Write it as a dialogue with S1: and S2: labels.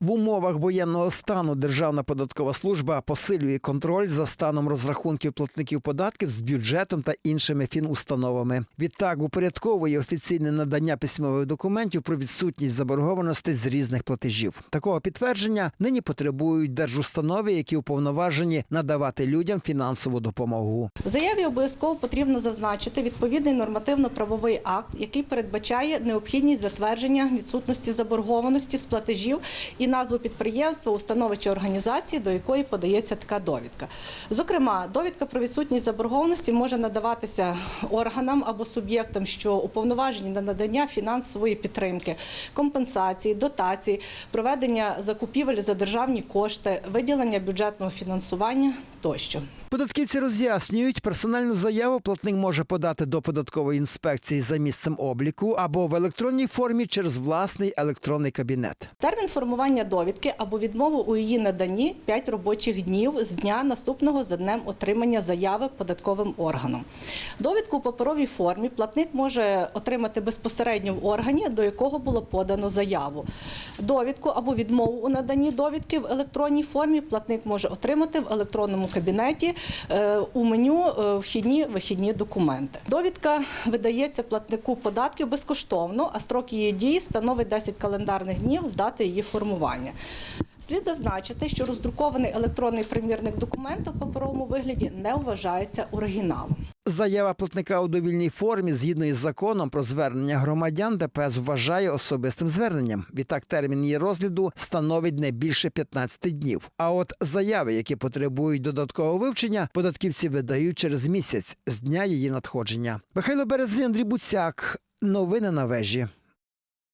S1: В умовах воєнного стану Державна податкова служба посилює контроль за станом розрахунків платників податків з бюджетом та іншими фінустановами. Відтак упорядковує офіційне надання письмових документів про відсутність заборгованостей з різних платежів. Такого підтвердження нині потребують держустанови, які уповноважені надавати людям фінансову допомогу.
S2: В заяві обов'язково потрібно зазначити відповідний нормативно-правовий акт, який передбачає необхідність затвердження відсутності заборгованості з платежів і назву підприємства, установи чи організації, до якої подається така довідка. Зокрема, довідка про відсутність заборгованості може надаватися органам або суб'єктам, що уповноважені на надання фінансової підтримки, компенсації, дотації, проведення закупівель за державні кошти, виділення бюджетного фінансування тощо.
S1: Податківці роз'яснюють, персональну заяву платник може подати до податкової інспекції за місцем обліку або в електронній формі через власний електронний кабінет.
S2: Термін формування довідки або відмову у її наданні 5 робочих днів з дня наступного за днем отримання заяви податковим органом. Довідку у паперовій формі платник може отримати безпосередньо в органі, до якого було подано заяву. Довідку або відмову у наданні довідки в електронній формі платник може отримати в електронному кабінеті е, у меню е, вхідні вихідні документи. Довідка видається платнику податків безкоштовно, а строк її дії становить 10 календарних днів з дати її формування. Слід зазначити, що роздрукований електронний примірник документу в паперовому вигляді не вважається оригіналом.
S1: Заява платника у довільній формі згідно із законом про звернення громадян ДПС вважає особистим зверненням. Відтак термін її розгляду становить не більше 15 днів. А от заяви, які потребують додаткового вивчення, податківці видають через місяць з дня її надходження. Михайло Березний, Андрій Буцяк. Новини на вежі.